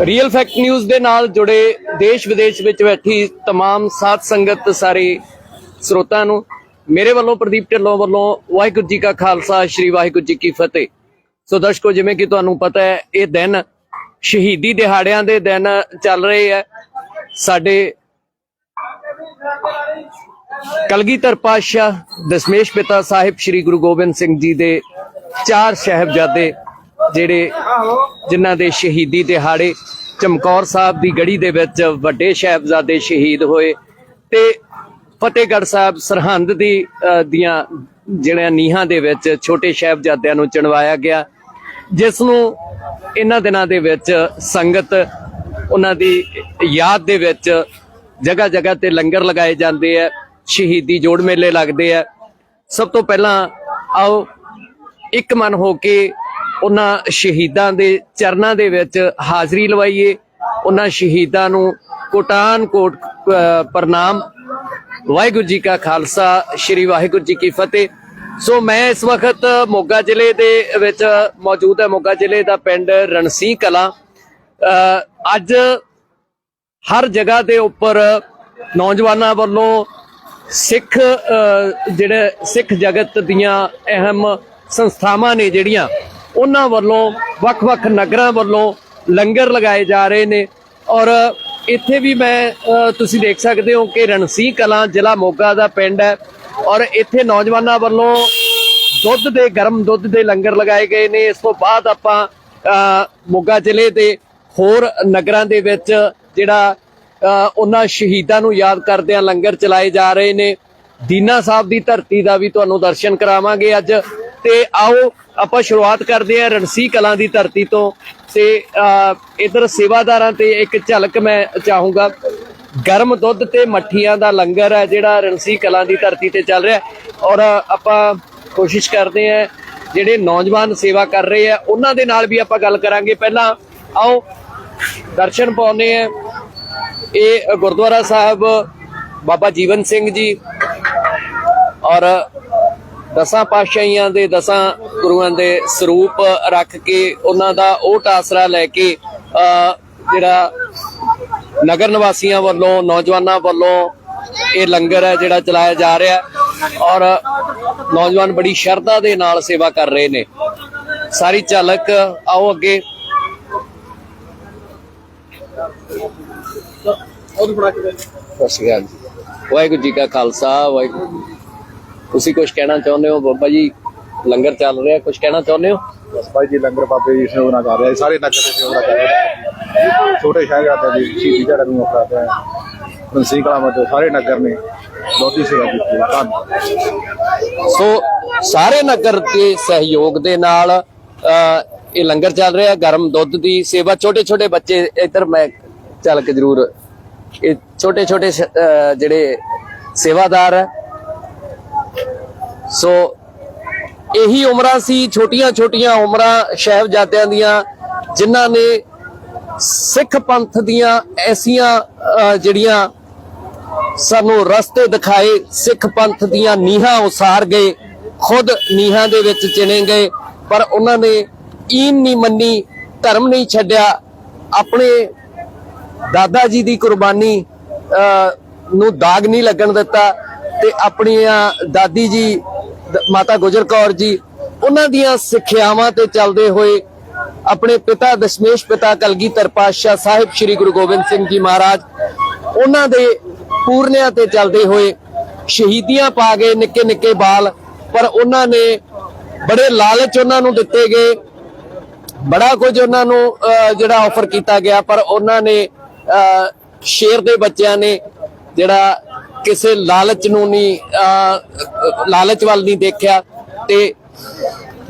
Real fact news ਦੇ ਨਾਲ ਜੁੜੇ ਦੇਸ਼ ਵਿਦੇਸ਼ ਵਿੱਚ ਬੈਠੀ तमाम ਸਾਧ ਸੰਗਤ ਸਾਰੇ ਸਰੋਤਿਆਂ ਨੂੰ ਮੇਰੇ ਵੱਲੋਂ ਪ੍ਰਦੀਪ ਢਿੱਲੋਂ ਵੱਲੋਂ ਵਾਹਿਗੁਰੂ ਜੀ ਕਾ ਖਾਲਸਾ ਸ੍ਰੀ ਵਾਹਿਗੁਰੂ ਜੀ ਕੀ ਫਤਿਹ ਸੋ ਦਰਸ਼ਕੋ ਜਿਵੇਂ ਕਿ ਤੁਹਾਨੂੰ ਪਤਾ ਹੈ ਇਹ ਦਿਨ ਸ਼ਹੀਦੀ ਦਿਹਾੜਿਆਂ ਦੇ ਦਿਨ ਚੱਲ ਰਹੇ ਹੈ ਸਾਡੇ ਕਲਗੀਧਰ ਪਾਤਸ਼ਾਹ ਦਸ਼ਮੇਸ਼ ਪਿਤਾ ਸਾਹਿਬ ਸ੍ਰੀ ਗੁਰੂ ਗੋਬਿੰਦ ਸਿੰਘ ਜੀ ਦੇ ਚਾਰ ਸਹਿਬਜ਼ਾਦੇ ਜਿਹੜੇ ਜਿਨ੍ਹਾਂ ਦੇ ਸ਼ਹੀਦੀ ਦਿਹਾੜੇ ਚਮਕੌਰ ਸਾਹਿਬ ਦੀ ਗੜੀ ਦੇ ਵਿੱਚ ਵੱਡੇ ਸਹਿਬਜ਼ਾਦੇ ਸ਼ਹੀਦ ਹੋਏ ਤੇ ਫਤਿਹਗੜ੍ਹ ਸਾਹਿਬ ਸਰਹੰਦ ਦੀ ਦੀਆਂ ਜਿਹੜੀਆਂ ਨੀਹਾਂ ਦੇ ਵਿੱਚ ਛੋਟੇ ਸਹਿਬਜ਼ਾਦਿਆਂ ਨੂੰ ਚਣਵਾਇਆ ਗਿਆ, ਜਿਸ ਨੂੰ ਇਹਨਾਂ ਦਿਨਾਂ ਦੇ ਵਿੱਚ ਸੰਗਤ ਉਹਨਾਂ ਦੀ ਯਾਦ ਦੇ ਵਿੱਚ ਜਗ੍ਹਾ ਜਗ੍ਹਾ ਤੇ ਲੰਗਰ ਲਗਾਏ ਜਾਂਦੇ ਆ, ਸ਼ਹੀਦੀ ਜੋੜ ਮੇਲੇ ਲੱਗਦੇ ਆ। ਸਭ ਤੋਂ ਪਹਿਲਾਂ ਆਓ ਇੱਕ ਮਨ ਹੋ ਕੇ ਉਹਨਾਂ ਸ਼ਹੀਦਾਂ ਦੇ ਚਰਨਾਂ ਦੇ ਵਿੱਚ ਹਾਜ਼ਰੀ ਲਵਾਈਏ। ਉਹਨਾਂ ਸ਼ਹੀਦਾਂ ਨੂੰ ਕੋਟਾਨ ਕੋਟ ਪ੍ਰਣਾਮ। ਵਾਹਿਗੁਰੂ ਜੀ ਕਾ ਖਾਲਸਾ ਸ੍ਰੀ ਵਾਹਿਗੁਰੂ ਜੀ ਕੀ ਫਤਿਹ। ਸੋ ਮੈਂ ਇਸ ਵਕਤ ਮੋਗਾ ਜ਼ਿਲ੍ਹੇ ਦੇ ਵਿੱਚ ਮੌਜੂਦ ਹੈ। ਮੋਗਾ ਜ਼ਿਲ੍ਹੇ ਦਾ ਪਿੰਡ ਰਣਸੀ ਕਲਾਂ। ਅ, ਅੱਜ ਹਰ ਜਗ੍ਹਾ ਦੇ ਉੱਪਰ ਨੌਜਵਾਨਾਂ ਵੱਲੋਂ ਸਿੱਖ ਅ, ਜਿਹੜੇ ਸਿੱਖ ਜਗਤ ਦੀਆਂ ਅਹਿਮ ਸੰਸਥਾਵਾਂ ਨੇ ਜਿਹੜੀਆਂ ਉਹਨਾਂ ਵੱਲੋਂ ਵੱਖ-ਵੱਖ ਨਗਰਾਂ ਵੱਲੋਂ ਲੰਗਰ ਲਗਾਏ ਜਾ ਰਹੇ ਨੇ। ਔਰ ਇੱਥੇ ਵੀ ਮੈਂ ਤੁਸੀਂ ਦੇਖ ਸਕਦੇ ਹੋ ਕਿ ਰਣਸੀ ਕਲਾਂ ਜ਼ਿਲ੍ਹਾ ਮੋਗਾ ਦਾ ਪਿੰਡ ਹੈ। ਔਰ ਇੱਥੇ ਨੌਜਵਾਨਾਂ ਵੱਲੋਂ ਦੁੱਧ ਦੇ ਗਰਮ ਦੁੱਧ ਦੇ ਲੰਗਰ ਲਗਾਏ ਗਏ ਨੇ। ਇਸ ਤੋਂ ਬਾਅਦ ਆਪਾਂ ਅ, ਮੋਗਾ ਜ਼ਿਲ੍ਹੇ ਦੇ ਹੋਰ ਨਗਰਾਂ ਦੇ ਵਿੱਚ ਜਿਹੜਾ ਅ, ਉਹਨਾਂ ਸ਼ਹੀਦਾਂ ਨੂੰ ਯਾਦ ਕਰਦਿਆਂ ਲੰਗਰ ਚਲਾਏ ਜਾ ਰਹੇ ਨੇ। ਦੀਨਾ ਸਾਹਿਬ ਦੀ ਧਰਤੀ ਦਾ ਵੀ ਤੁਹਾਨੂੰ ਦਰਸ਼ਨ ਕਰਾਵਾਂਗੇ ਅੱਜ। ਤੇ ਆਓ ਆਪਾਂ ਸ਼ੁਰੂਆਤ ਕਰਦੇ ਹਾਂ ਰਣਸੀ ਕਲਾਂ ਦੀ ਧਰਤੀ ਤੋਂ ਤੇ ਇਧਰ ਸੇਵਾਦਾਰਾਂ ਤੇ ਇੱਕ ਝਲਕ ਮੈਂ ਚਾਹੂੰਗਾ। ਗਰਮ ਦੁੱਧ ਤੇ ਮੱਠੀਆਂ ਦਾ ਲੰਗਰ ਹੈ ਜਿਹੜਾ ਰਣਸੀ ਕਲਾਂ ਦੀ ਧਰਤੀ ਤੇ ਚੱਲ ਰਿਹਾ ਔਰ ਆਪਾਂ ਕੋਸ਼ਿਸ਼ ਕਰਦੇ ਹਾਂ ਜਿਹੜੇ ਨੌਜਵਾਨ ਸੇਵਾ ਕਰ ਰਹੇ ਆ ਉਹਨਾਂ ਦੇ ਨਾਲ ਵੀ ਆਪਾਂ ਗੱਲ ਕਰਾਂਗੇ। ਪਹਿਲਾਂ ਆਓ, ਦਰਸ਼ਨ ਪਾਉਨੇ ਆ ਇਹ ਗੁਰਦੁਆਰਾ ਸਾਹਿਬ ਬਾਬਾ ਜੀਵਨ ਸਿੰਘ ਜੀ। ਔਰ ਦਸਾਂ ਪਾਤਸ਼ਾਹੀਆਂ ਦੇ ਦਸਾਂ ਗੁਰੂਆਂ ਦੇ ਸਰੂਪ ਰੱਖ ਕੇ ਉਹਨਾਂ ਦਾ ਓਟ ਆਸਰਾ ਲੈ ਕੇ ਜਿਹੜਾ ਨਗਰ ਨਿਵਾਸੀਆਂ ਵੱਲੋਂ ਨੌਜਵਾਨਾਂ ਵੱਲੋਂ ਇਹ ਲੰਗਰ ਹੈ ਜਿਹੜਾ ਚਲਾਇਆ ਜਾ ਰਿਹਾ ਔਰ ਨੌਜਵਾਨ ਬੜੀ ਸ਼ਰਧਾ ਦੇ ਨਾਲ ਸੇਵਾ ਕਰ ਰਹੇ ਨੇ। ਸਾਰੀ ਝਲਕ ਆਓ ਅੱਗੇ। ਸਤਿ ਸ਼੍ਰੀ ਅਕਾਲ ਵਾਹਿਗੁਰੂ ਜੀ ਕਾ ਖਾਲਸਾ ਵਾਹਿਗੁਰੂ ਤੁਸੀਂ ਕੁਝ ਕਹਿਣਾ ਚਾਹੁੰਦੇ ਹੋ ਬਾਬਾ ਜੀ ਲੰਗਰ ਚੱਲ ਰਿਹਾ ਕੁਝ ਕਹਿਣਾ ਚਾਹੁੰਦੇ ਹੋ ਬਸ ਭਾਈ ਜੀ ਲੰਗਰ ਬਾਬੇ ਜੀ ਸੇਵਾ ਕਰ ਰਹੇ। ਸਾਰੇ ਨਗਰ ਤੇ ਸੇਵਾ ਕਰ ਰਹੇ। ਛੋਟੇ ਸ਼ਹਿਜ਼ਾਦੇ ਜੀ ਸ਼ਹੀਦੀ ਜਿਹੜਾ ਨੂੰ ਅਪਰਾਧ ਹੈ ਰਣਸੀ ਕਲਾ ਮਤ ਸਾਰੇ ਨਗਰ ਨੇ ਬਹੁਤੀ ਸੇਵਾ ਕੀਤੀ। ਧੰਨਵਾਦ ਸੋ ਸਾਰੇ ਨਗਰ ਦੇ ਸਹਿਯੋਗ ਦੇ ਨਾਲ ਇਹ ਲੰਗਰ ਚੱਲ ਰਿਹਾ ਗਰਮ ਦੁੱਧ ਦੀ ਸੇਵਾ ਛੋਟੇ ਛੋਟੇ ਬੱਚੇ ਇੱਧਰ ਮੈਂ ਚੱਲ ਕੇ ਜ਼ਰੂਰ ਇਹ ਛੋਟੇ ਛੋਟੇ ਜਿਹੜੇ ਸੇਵਾਦਾਰ ਹੈ ਸੋ ਇਹੀ ਉਮਰਾਂ ਸੀ ਛੋਟੀਆਂ ਛੋਟੀਆਂ ਉਮਰਾਂ ਸ਼ਹਿਬਜ਼ਾਦਿਆਂ ਦੀਆਂ ਜਿਨ੍ਹਾਂ ਨੇ ਸਿੱਖ ਪੰਥ ਦੀਆਂ ਐਸੀਆਂ ਜਿਹੜੀਆਂ ਸਾਨੂੰ ਰਸਤੇ ਦਿਖਾਏ ਸਿੱਖ ਪੰਥ ਦੀਆਂ ਨੀਹਾਂ ਉਸਾਰ ਗਏ ਖੁਦ ਨੀਹਾਂ ਦੇ ਵਿੱਚ ਚਿਣੇ ਗਏ ਪਰ ਉਹਨਾਂ ਨੇ ਈਨ ਨਹੀਂ ਮੰਨੀ ਧਰਮ ਨਹੀਂ ਛੱਡਿਆ ਆਪਣੇ ਦਾਦਾ ਜੀ ਦੀ ਕੁਰਬਾਨੀ ਅਹ, ਨੂੰ ਦਾਗ ਨਹੀਂ ਲੱਗਣ ਦਿੱਤਾ ਤੇ ਆਪਣੀਆਂ ਦਾਦੀ ਜੀ ਮਾਤਾ ਗੁਜਰ ਕੌਰ ਜੀ ਉਹਨਾਂ ਦੀਆਂ ਸਿੱਖਿਆਵਾਂ ਤੇ ਚੱਲਦੇ ਹੋਏ ਆਪਣੇ ਪਿਤਾ ਦਸ਼ਮੇਸ਼ ਪਿਤਾ ਕਲਗੀਧਰ ਪਾਤਸ਼ਾਹ ਸਾਹਿਬ ਸ੍ਰੀ ਗੁਰੂ ਗੋਬਿੰਦ ਸਿੰਘ ਜੀ ਮਹਾਰਾਜ ਉਹਨਾਂ ਦੇ ਪੂਰਨਿਆਂ ਤੇ ਚੱਲਦੇ ਹੋਏ ਸ਼ਹੀਦੀਆਂ ਪਾ ਗਏ ਨਿੱਕੇ ਨਿੱਕੇ ਬਾਲ ਪਰ ਉਹਨਾਂ ਨੇ ਬੜੇ ਲਾਲਚ ਉਹਨਾਂ ਨੂੰ ਦਿੱਤੇ ਗਏ। ਬੜਾ ਕੁਝ ਉਹਨਾਂ ਨੂੰ ਅਹ, ਜਿਹੜਾ ਆਫਰ ਕੀਤਾ ਗਿਆ ਪਰ ਉਹਨਾਂ ਨੇ ਅਹ, ਸ਼ੇਰ ਦੇ ਬੱਚਿਆਂ ਨੇ ਜਿਹੜਾ ਕਿਸੇ ਲਾਲਚ ਨੂੰ ਨਹੀਂ ਲਾਲਚ ਵੱਲ ਨਹੀਂ ਦੇਖਿਆ ਤੇ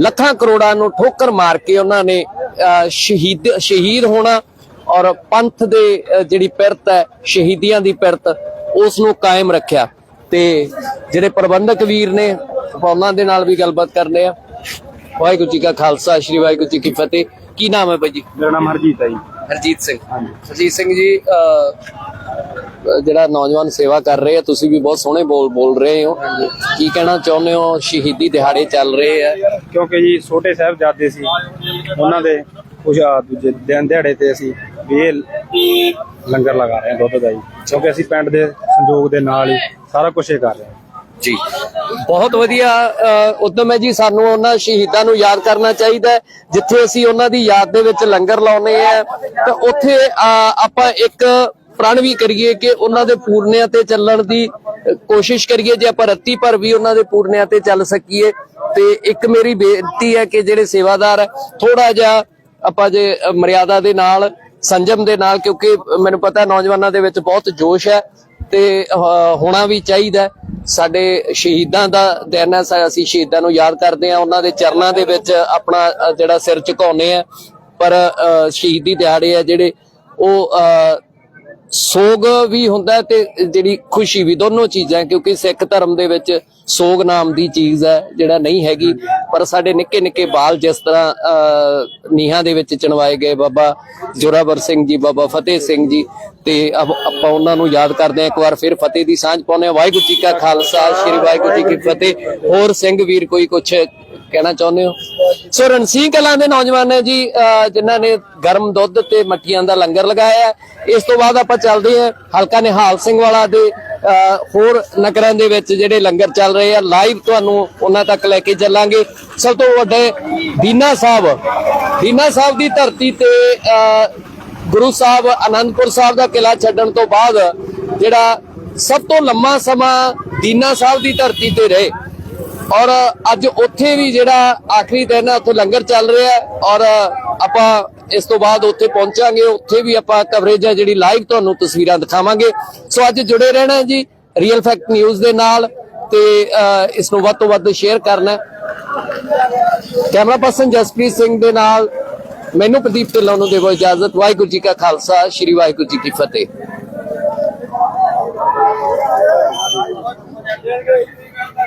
ਲੱਖਾਂ ਕਰੋੜਾਂ ਨੂੰ ਠੋਕਰ ਮਾਰ ਕੇ ਉਹਨਾਂ ਨੇ ਸ਼ਹੀਦ ਸ਼ਹੀਦ ਹੋਣਾ ਔਰ ਪੰਥ ਦੇ ਜਿਹੜੀ ਪਿਰਤ ਹੈ ਸ਼ਹੀਦੀਆਂ ਦੀ ਪਿਰਤ ਉਸ ਨੂੰ ਕਾਇਮ ਰੱਖਿਆ। ਤੇ ਜਿਹੜੇ ਪ੍ਰਬੰਧਕ ਵੀਰ ਨੇ ਉਹਨਾਂ ਦੇ ਨਾਲ ਵੀ ਗੱਲਬਾਤ ਕਰਨੇ ਆ। ਵਾਹਿਗੁਰੂ ਜੀ ਕਾ ਖਾਲਸਾ ਸ੍ਰੀ ਵਾਹਿਗੁਰੂ ਜੀ ਕੀ ਫਤਿਹ। ਕੀ ਨਾਮ ਹੈ ਭਾਈ ਜੀ? ਮੇਰਾ ਨਾਮ ਹਰਜੀਤ ਹੈ ਜੀ। ਹਰਜੀਤ ਸਿੰਘ। ਹਰਜੀਤ ਸਿੰਘ ਜੀ ਜਿਹੜਾ ਨੌਜਵਾਨ ਸੇਵਾ ਕਰ ਰਹੇ ਆ ਤੁਸੀਂ ਵੀ ਬਹੁਤ ਸੋਹਣੇ ਬੋਲ ਬੋਲ ਰਹੇ ਹੋ। ਕੀ ਕਹਿਣਾ ਚਾਹੁੰਦੇ ਹੋ? ਸ਼ਹੀਦੀ ਦਿਹਾੜੇ ਚੱਲ ਰਹੇ ਆ। ਕਿਉਂਕਿ ਜੀ ਛੋਟੇ ਸਾਹਿਬਜ਼ਾਦੇ ਸੀ ਉਹਨਾਂ ਦੇ ਕੁਝ ਦੂਜੇ ਦਿਨ ਦਿਹਾੜੇ ਤੇ ਅਸੀਂ ਵੀ ਇਹ ਲੰਗਰ ਲਗਾ ਰਹੇ ਹਾਂ ਦੁੱਧ ਦਾ ਜੀ। ਕਿਉਂਕਿ ਅਸੀਂ ਪਿੰਡ ਦੇ ਸੰਯੋਗ ਦੇ ਨਾਲ ਹੀ ਸਾਰਾ ਕੁਝ ਇਹ ਕਰ ਰਹੇ ਹਾਂ। ਜੀ। ਬਹੁਤ ਵਧੀਆ ਉੱਦਮ ਹੈ ਜੀ। ਸਾਨੂੰ ਉਹਨਾਂ ਸ਼ਹੀਦਾਂ ਨੂੰ ਯਾਦ ਕਰਨਾ ਚਾਹੀਦਾ। ਜਿੱਥੇ ਅਸੀਂ ਉਹਨਾਂ ਦੀ ਯਾਦ ਦੇ ਵਿੱਚ ਲੰਗਰ ਲਾਉਨੇ ਆ ਤਾਂ ਉੱਥੇ ਆਪਾਂ ਇੱਕ ਪ੍ਰਣ ਵੀ ਕਰੀਏ ਕਿ ਉਹਨਾਂ ਦੇ ਪੂਰਨਿਆਂ ਤੇ ਚੱਲਣ ਦੀ ਕੋਸ਼ਿਸ਼ ਕਰੀਏ ਜੇ ਆਪਾਂ ਰੱਤੀ ਭਰ ਵੀ ਉਹਨਾਂ ਦੇ ਪੂਰਨਿਆਂ ਤੇ ਚੱਲ ਸਕੀਏ। ਤੇ ਇੱਕ ਮੇਰੀ ਬੇਨਤੀ ਹੈ ਕਿ ਜਿਹੜੇ ਸੇਵਾਦਾਰ ਥੋੜਾ ਜਿਹਾ ਆਪਾਂ ਜੇ ਮਰਿਆਦਾ ਦੇ ਨਾਲ ਸੰਜਮ ਦੇ ਨਾਲ ਕਿਉਂਕਿ ਮੈਨੂੰ ਪਤਾ ਨੌਜਵਾਨਾਂ ਦੇ ਵਿੱਚ ਬਹੁਤ ਜੋਸ਼ ਹੈ ਤੇ ਹੋਣਾ ਵੀ ਚਾਹੀਦਾ ਸਾਡੇ ਸ਼ਹੀਦਾਂ ਦਾ ਦਿਨ ਹੈ ਅਸੀਂ ਸ਼ਹੀਦਾਂ ਨੂੰ ਯਾਦ ਕਰਦੇ ਹਾਂ। ਉਹਨਾਂ ਦੇ ਚਰਨਾਂ ਦੇ ਵਿੱਚ ਆਪਣਾ ਜਿਹੜਾ ਸਿਰ ਝੁਕਾਉਂਦੇ ਆ ਪਰ ਅਹ, ਸ਼ਹੀਦੀ ਦਿਹਾੜੇ ਆ ਜਿਹੜੇ ਉਹ ਅਹ, ਸੋਗ ਵੀ ਹੁੰਦਾ ਤੇ ਜਿਹੜੀ ਖੁਸ਼ੀ ਵੀ ਦੋਨੋਂ ਚੀਜ਼ਾਂ ਕਿਉਂਕਿ ਸਿੱਖ ਧਰਮ ਦੇ ਵਿੱਚ ਸੋਗ ਨਾਮ ਦੀ ਚੀਜ਼ ਹੈ ਜਿਹੜਾ ਨਹੀਂ ਹੈਗੀ। ਪਰ ਸਾਡੇ ਨਿੱਕੇ ਨਿੱਕੇ ਬਾਲ ਜਿਸ ਤਰ੍ਹਾਂ ਅਹ, ਨੀਹਾਂ ਦੇ ਵਿੱਚ ਚਣਵਾਏ ਗਏ ਬਾਬਾ ਜੋਰਾਵਰ ਸਿੰਘ ਜੀ ਬਾਬਾ ਫਤਿਹ ਸਿੰਘ ਜੀ ਤੇ ਆਪਾਂ ਉਹਨਾਂ ਨੂੰ ਯਾਦ ਕਰਦੇ ਹਾਂ ਇੱਕ ਵਾਰ ਫਿਰ ਫਤਿਹ ਦੀ ਸਾਂਝ ਪਾਉਂਦੇ ਹਾਂ। ਵਾਹਿਗੁਰੂ ਜੀ ਕਾ ਖਾਲਸਾ ਸ੍ਰੀ ਵਾਹਿਗੁਰੂ ਜੀ ਕੀ ਫਤਿਹ। ਹੋਰ ਸਿੰਘ ਵੀਰ ਕੋਈ ਕੁਛ ਕਹਿਣਾ ਚਾਹੁੰਦੇ ਹੋ? ਸੋ ਰਣਸੀਂਹ ਕਲਾਂ ਦੇ ਨੌਜਵਾਨ ਨੇ ਜੀ ਜਿਨ੍ਹਾਂ ਨੇ ਗਰਮ ਦੁੱਧ ਤੇ ਮੱਠੀਆਂ ਦਾ ਲੰਗਰ ਲਗਾਇਆ ਇਸ ਤੋਂ ਬਾਅਦ ਆਪਾਂ ਚੱਲਦੇ ਹਾਂ ਹਲਕਾ ਨਿਹਾਲ ਸਿੰਘ ਵਾਲਾ ਦੇ ਹੋਰ ਨਗਰਾਂ ਦੇ ਵਿੱਚ ਜਿਹੜੇ ਲੰਗਰ ਚੱਲ ਰਹੇ ਆ। ਲਾਈਵ ਤੁਹਾਨੂੰ ਉਹਨਾਂ ਤੱਕ ਲੈ ਕੇ ਚੱਲਾਂਗੇ। ਸਭ ਤੋਂ ਵੱਡੇ ਦੀਨਾ ਸਾਹਿਬ ਦੀਨਾ ਸਾਹਿਬ ਦੀ ਧਰਤੀ ਤੇ ਅਹ, ਗੁਰੂ ਸਾਹਿਬ ਅਨੰਦਪੁਰ ਸਾਹਿਬ ਦਾ ਕਿਲਾ ਛੱਡਣ ਤੋਂ ਬਾਅਦ ਜਿਹੜਾ ਸਭ ਤੋਂ ਲੰਮਾ ਸਮਾਂ ਦੀਨਾ ਸਾਹਿਬ ਦੀ ਧਰਤੀ ਤੇ ਰਹੇ। ਔਰ ਅੱਜ ਉੱਥੇ ਵੀ ਜਿਹੜਾ ਆਖਰੀ ਦਿਨ ਹੈ ਉੱਥੇ ਲੰਗਰ ਚੱਲ ਰਿਹਾ ਹੈ ਔਰ ਆਪਾਂ ਇਸ ਤੋਂ ਬਾਅਦ ਉੱਥੇ ਪਹੁੰਚਾਂਗੇ। ਉੱਥੇ ਵੀ ਆਪਾਂ ਕਵਰੇਜ ਹੈ ਜਿਹੜੀ ਲਾਈਵ ਤੁਹਾਨੂੰ ਤਸਵੀਰਾਂ ਦਿਖਾਵਾਂਗੇ। ਸੋ ਅੱਜ ਜੁੜੇ ਰਹਿਣਾ ਜੀ ਰੀਅਲ ਫੈਕਟ ਨਿਊਜ਼ ਦੇ ਨਾਲ ਤੇ ਅਹ, ਇਸ ਨੂੰ ਵੱਧ ਤੋਂ ਵੱਧ ਸ਼ੇਅਰ ਕਰਨਾ ਕੈਮਰਾ ਪਰਸਨ ਜਸਪ੍ਰੀਤ ਸਿੰਘ ਦੇ ਨਾਲ ਮੈਨੂੰ ਪ੍ਰਦੀਪ ਢਿੱਲੋਂ ਨੂੰ ਦੇਵੋ ਇਜਾਜ਼ਤ। ਵਾਹਿਗੁਰੂ ਜੀ ਕਾ ਖਾਲਸਾ ਸ੍ਰੀ ਵਾਹਿਗੁਰੂ ਜੀ ਕੀ ਫਤਿਹ।